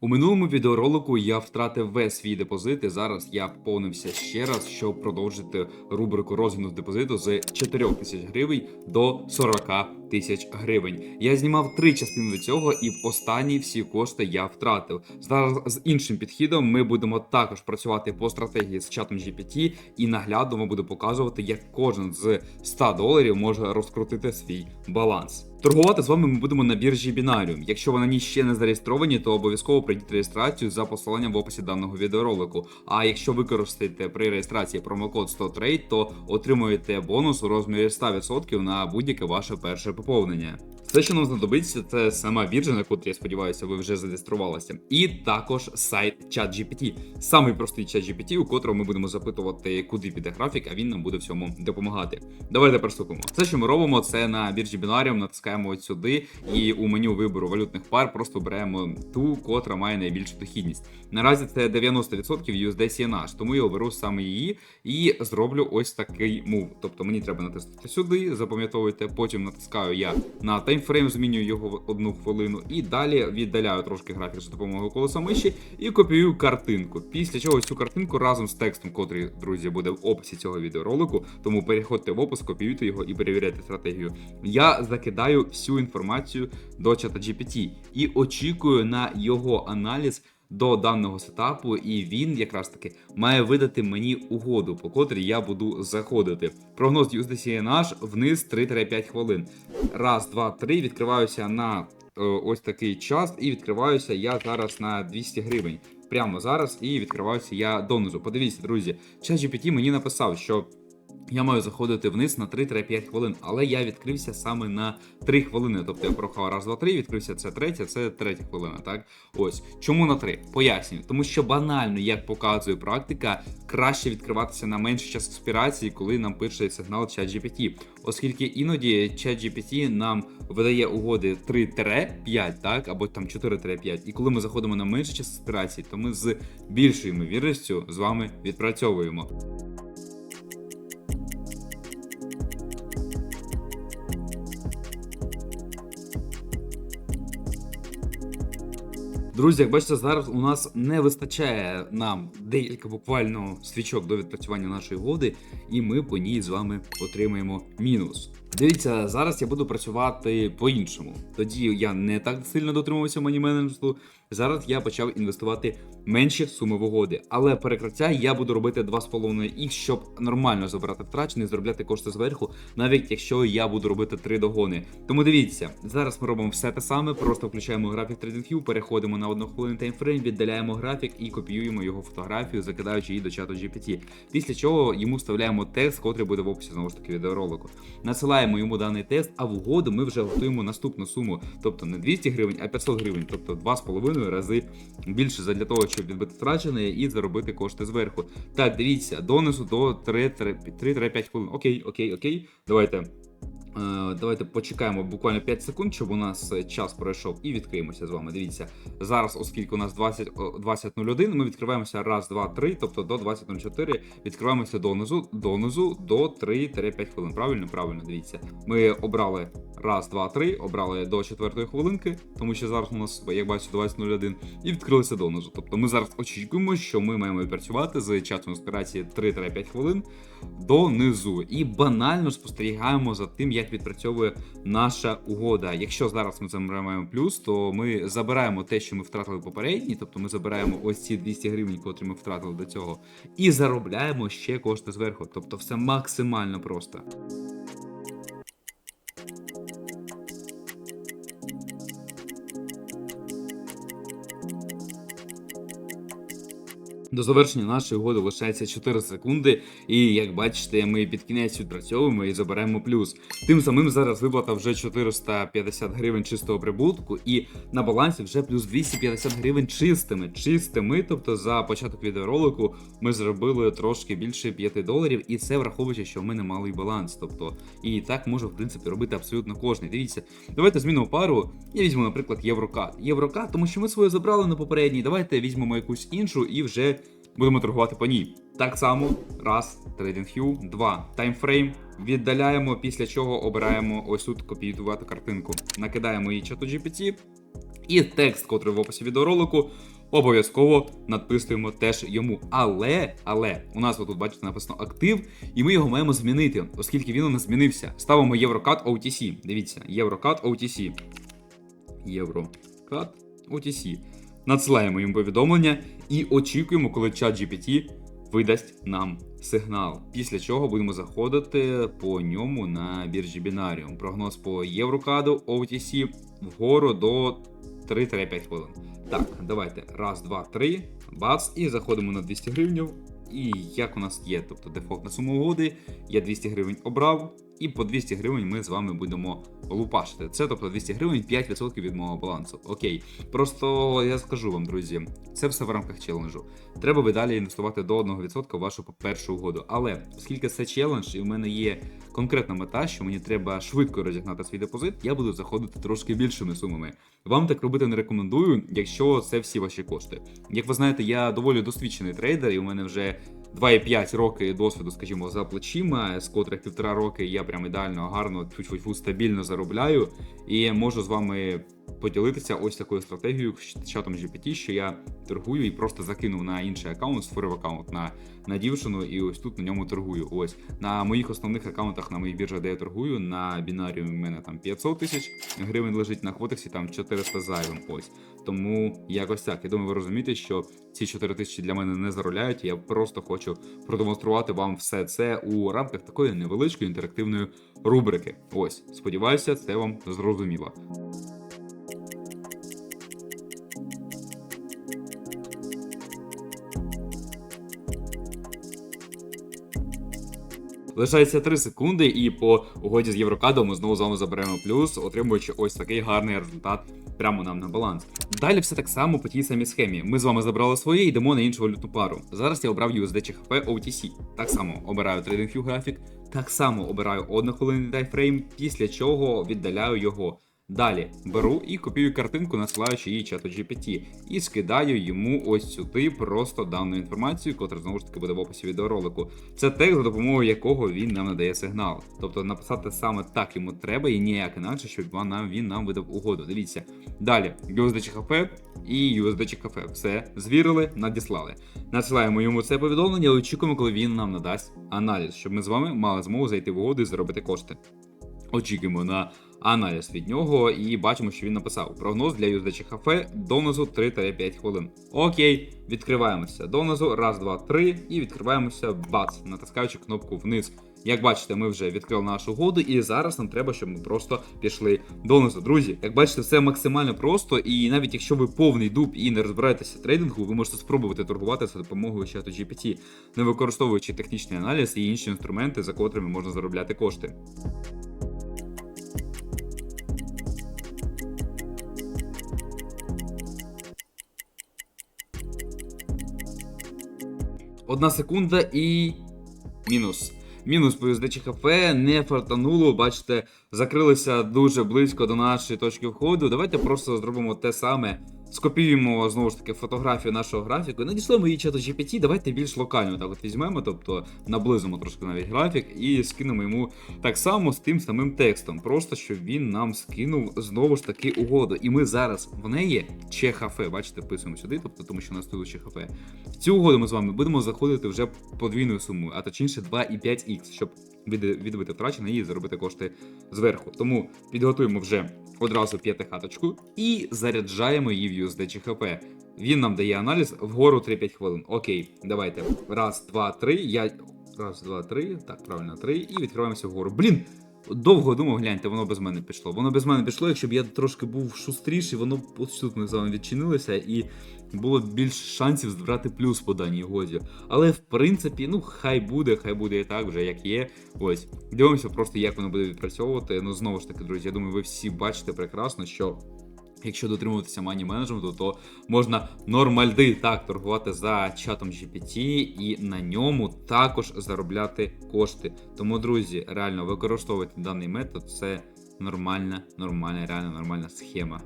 У минулому відеоролику я втратив весь свій депозит, і зараз я поповнився ще раз, щоб продовжити рубрику розгляду депозиту з 4 тисяч гривень до 40 тисяч гривень. Я знімав три частини до цього, і в останній всі кошти я втратив. Зараз з іншим підхідом ми будемо також працювати по стратегії з чатом GPT, і наглядно ми буду показувати, як кожен з 100 доларів може розкрутити свій баланс. Торгувати з вами ми будемо на біржі Binarium. Якщо ви на ній ще не зареєстровані, то обов'язково пройдіть реєстрацію за посиланням в описі даного відеоролику. А якщо використаєте при реєстрації промокод 100trade, то отримуєте бонус у розмірі 100% на будь-яке ваше перше поповнення. Все, що нам знадобиться, це сама біржа, на котрій я сподіваюся, ви вже зареєструвалися, і також сайт ChatGPT. Самий простий ChatGPT, у котрому ми будемо запитувати, куди піде графік, а він нам буде в цьому допомагати. Давайте приступимо. Все, що ми робимо, це на біржі Binarium, натискаємо от сюди, і у меню вибору валютних пар просто беремо ту, котра має найбільшу дохідність. Наразі це 90% USD CNH, тому я оберу саме її і зроблю ось такий мув. Тобто мені треба натиснути сюди, запам'ятовуйте, потім натискаю я на таймфрейм, змінюю його в одну хвилину, і далі віддаляю трошки графік за допомогою колеса миші і копіюю картинку. Після чого цю картинку разом з текстом, котрий, друзі, буде в описі цього відеоролику, тому переходьте в опис, копіюйте його і перевіряйте стратегію. Я закидаю всю інформацію до чата GPT і очікую на його аналіз до даного сетапу, і він якраз таки має видати мені угоду, по котрій я буду заходити. Прогноз USDC NH вниз 3-5 хвилин. Раз, два, три. Відкриваюся на е, ось такий час, і відкриваюся я зараз на 200 гривень. Прямо зараз, і відкриваюся я донизу. Подивіться, друзі, ChatGPT мені написав, що. Я маю заходити вниз на 3-5 хвилин, але я відкрився саме на 3 хвилини. Тобто я прохав раз, два, три, відкрився це третя, це третя хвилина. Так, ось чому на 3? Пояснюю, тому що банально, як показує практика, краще відкриватися на менший час експірації, коли нам пише сигнал ChatGPT. Оскільки іноді ChatGPT нам видає угоди 3-5, так, або там 4-5. І коли ми заходимо на менший час експірації, то ми з більшою ймовірністю з вами відпрацьовуємо. Друзі, як бачите, зараз у нас не вистачає нам декілька буквально свічок до відпрацювання нашої угоди, і ми по ній з вами отримаємо мінус. Дивіться, зараз я буду працювати по-іншому. Тоді я не так сильно дотримувався мані менеджменту. Зараз я почав інвестувати менші суми в угоди. Але перекриття я буду робити 2,5 х щоб нормально забирати втрачені, заробляти кошти зверху, навіть якщо я буду робити три догони. Тому дивіться, зараз ми робимо все те саме, просто включаємо графік TradingView, переходимо на одну хвилину таймфрейм, віддаляємо графік і копіюємо його фотографію, закидаючи її до чату GPT. Після чого йому вставляємо текст, котрий буде в описі знову ж таки відеоролику. Насилаємо йому даний тест, а в угоду ми вже готуємо наступну суму, тобто не 200 гривень, а 500 гривень, тобто 2,5 рази більше для того, щоб відбити втрачене і заробити кошти зверху. Так, дивіться, донесу до 3-5 хвилин. Окей, окей, окей. Давайте. Е, Давайте почекаємо буквально 5 секунд, щоб у нас е, час пройшов, і відкриємося з вами. Дивіться, зараз, оскільки у нас 20 о, 20.01, ми відкриваємося раз, два, три, тобто до 20.04, відкриваємося донизу, донизу до 3-5 хвилин. Правильно, правильно, дивіться. Ми обрали раз, два, три, обрали до 4 хвилинки, тому що зараз у нас, як бачите, 20.01, і відкрилися донизу. Тобто ми зараз очікуємо, що ми маємо відпрацювати з часом операції 3-5 хвилин донизу. І банально спостерігаємо за тим, як відпрацьовує наша угода. Якщо зараз ми забираємо плюс, то ми забираємо те, що ми втратили попередні, тобто ми забираємо ось ці 200 гривень, котрі ми втратили до цього, і заробляємо ще кошти зверху. Тобто все максимально просто. До завершення нашої угоди лишається 4 секунди, і як бачите, ми під кінець відпрацьовуємо і заберемо плюс. Тим самим зараз виплата вже 450 гривень чистого прибутку, і на балансі вже плюс 250 гривень чистими. Чистими, тобто за початок відеоролику ми зробили трошки більше 5 доларів, і це враховуючи, що в мене малий баланс. Тобто, і так може в принципі робити абсолютно кожен. Дивіться, давайте змінимо пару. Я візьму, наприклад, Єврокат. Єврокат, тому що ми своє забрали на попередній. Давайте візьмемо якусь іншу і вже будемо торгувати по ній. Так само, раз, TradingView, два, таймфрейм. Віддаляємо, після чого обираємо ось тут копіювати картинку. Накидаємо її чату GPT І текст, котрий в описі відеоролику, обов'язково надписуємо теж йому. Але, але, у нас отут, бачите, написано актив, і ми його маємо змінити, оскільки він у нас змінився. Ставимо Єврокат OTC. Дивіться, Єврокат OTC. Єврокат OTC. Надсилаємо їм повідомлення і очікуємо, коли чат GPT видасть нам сигнал. Після чого будемо заходити по ньому на біржі Binarium. Прогноз по Єврокаду OTC вгору до 3-5 хвилин. Так, давайте. Раз, два, три. Бац, і заходимо на 200 гривень. І як у нас є, тобто дефолтна сума угоди, я 200 гривень обрав, і по 200 гривень ми з вами будемо лупашити. Це тобто 200 гривень 5% від мого балансу. Окей. Просто я скажу вам, друзі, це все в рамках челенджу. Треба ви далі інвестувати до 1% в вашу першу угоду. Але оскільки це челендж, і в мене є конкретна мета, що мені треба швидко розігнати свій депозит, я буду заходити трошки більшими сумами. Вам так робити не рекомендую, якщо це всі ваші кошти. Як ви знаєте, я доволі досвідчений трейдер, і у мене вже 2,5 роки досвіду, скажімо, за плечима, з котрих півтора роки я прям ідеально гарно тьфу-тьфу-тьфу, стабільно заробляю. І можу з вами поділитися ось такою стратегією з чатом GPT, що я торгую і просто закинув на інший аккаунт, створив аккаунт на, на дівчину, і ось тут на ньому торгую. Ось на моїх основних аккаунтах на моїх біржах, де я торгую, на бінаріумі в мене там 500 тисяч гривень лежить, на Хвотексі там 400 зайвим. Ось тому якось так. Я думаю, ви розумієте, що ці 4 тисячі для мене не заробляють. Я просто хочу продемонструвати вам все це у рамках такої невеличкої інтерактивної рубрики. Ось, сподіваюся, це вам зрозуміло. Лишається 3 секунди, і по угоді з Єврокадом ми знову з вами заберемо плюс, отримуючи ось такий гарний результат прямо нам на баланс. Далі все так само по тій самій схемі. Ми з вами забрали своє йдемо на іншу валютну пару. Зараз я обрав USD CHF OTC. Так само обираю TradingView графік, так само обираю однохвилинний тайфрейм, після чого віддаляю його. Далі беру і копію картинку, насилаючи її чату GPT, і скидаю йому ось сюди просто дану інформацію, котра знову ж таки буде в описі відеоролику. Це текст, за допомогою якого він нам надає сигнал. Тобто написати саме так йому треба і ніяк інакше, щоб нам він нам видав угоду. Дивіться. Далі USDCHF і USDCHF. Все звірили, надіслали. Надсилаємо йому це повідомлення, і очікуємо, коли він нам надасть аналіз, щоб ми з вами мали змогу зайти в угоду і заробити кошти. Очікуємо на аналіз від нього і бачимо, що він написав прогноз для USDCHF донизу 3-5 хвилин. Окей, відкриваємося донизу, раз, два, три, і відкриваємося бац, натискаючи кнопку вниз. Як бачите, ми вже відкрили нашу угоду, і зараз нам треба, щоб ми просто пішли донизу. Друзі, як бачите, все максимально просто, і навіть якщо ви повний дуб і не розбираєтеся в трейдингу, ви можете спробувати торгувати за допомогою чату GPT, не використовуючи технічний аналіз і інші інструменти, за котрими можна заробляти кошти. Одна секунда і. Мінус. Мінус по USD не фартануло, бачите, закрилися дуже близько до нашої точки входу. Давайте просто зробимо те саме. Скопіюємо знову ж таки фотографію нашого графіку. Надішлемо її чату GPT, давайте більш локально так от візьмемо, тобто наблизимо трошки навіть графік і скинемо йому так само з тим самим текстом. Просто щоб він нам скинув знову ж таки угоду. І ми зараз в неї ЧХФ, бачите, вписуємо сюди, тобто тому що у нас тут ЧХФ. В цю угоду ми з вами будемо заходити вже подвійною сумою, а точніше 2,5х, щоб відбити втрачене і заробити кошти зверху. Тому підготуємо вже одразу п'ятихаточку і заряджаємо її в USD Він нам дає аналіз вгору 3-5 хвилин. Окей, давайте. Раз, два, три. Я. Раз, два, три. Так, правильно, три. І відкриваємося вгору. Блін! Довго думав, гляньте, воно без мене пішло. Воно без мене пішло, якщо б я трошки був шустріший, воно от тут ми з вами відчинилося, і було б більше шансів збирати плюс по даній годі. Але в принципі, ну хай буде, хай буде і так вже як є. Ось. Дивимося просто, як воно буде відпрацьовувати. Ну, знову ж таки, друзі, я думаю, ви всі бачите прекрасно, що. Якщо дотримуватися мані менеджменту, то можна нормальди так торгувати за чатом GPT і на ньому також заробляти кошти. Тому, друзі, реально використовувати даний метод, це нормальна, нормальна, реально нормальна схема.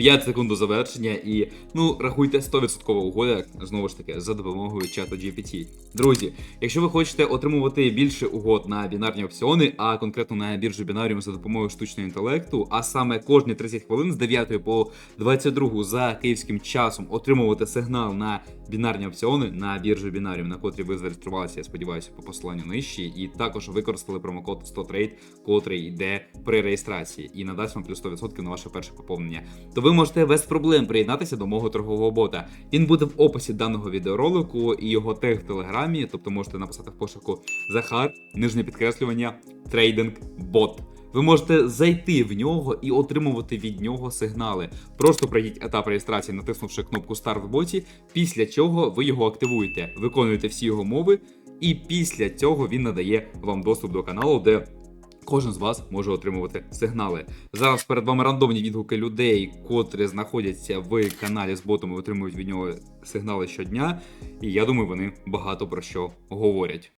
5 секунд до завершення і ну рахуйте 100% угода знову ж таки за допомогою чату GPT. Друзі, якщо ви хочете отримувати більше угод на бінарні опціони, а конкретно на біржу бінаріум за допомогою штучного інтелекту, а саме кожні 30 хвилин з 9 по 22 за київським часом отримувати сигнал на бінарні опціони на біржу бінаріум, на котрій ви зареєструвалися, я сподіваюся, по посиланню нижче, і також використали промокод 100trade, котрий йде при реєстрації і надасть вам плюс 100% на ваше перше поповнення. То ви можете без проблем приєднатися до мого торгового бота. Він буде в описі даного відеоролику і його тег в телеграмі, тобто можете написати в пошуку Захар, нижнє підкреслювання, трейдинг бот. Ви можете зайти в нього і отримувати від нього сигнали. Просто пройдіть етап реєстрації, натиснувши кнопку Старт в боті, після чого ви його активуєте, виконуєте всі його мови, і після цього він надає вам доступ до каналу, де кожен з вас може отримувати сигнали. Зараз перед вами рандомні відгуки людей, котрі знаходяться в каналі з ботом і отримують від нього сигнали щодня. І я думаю, вони багато про що говорять.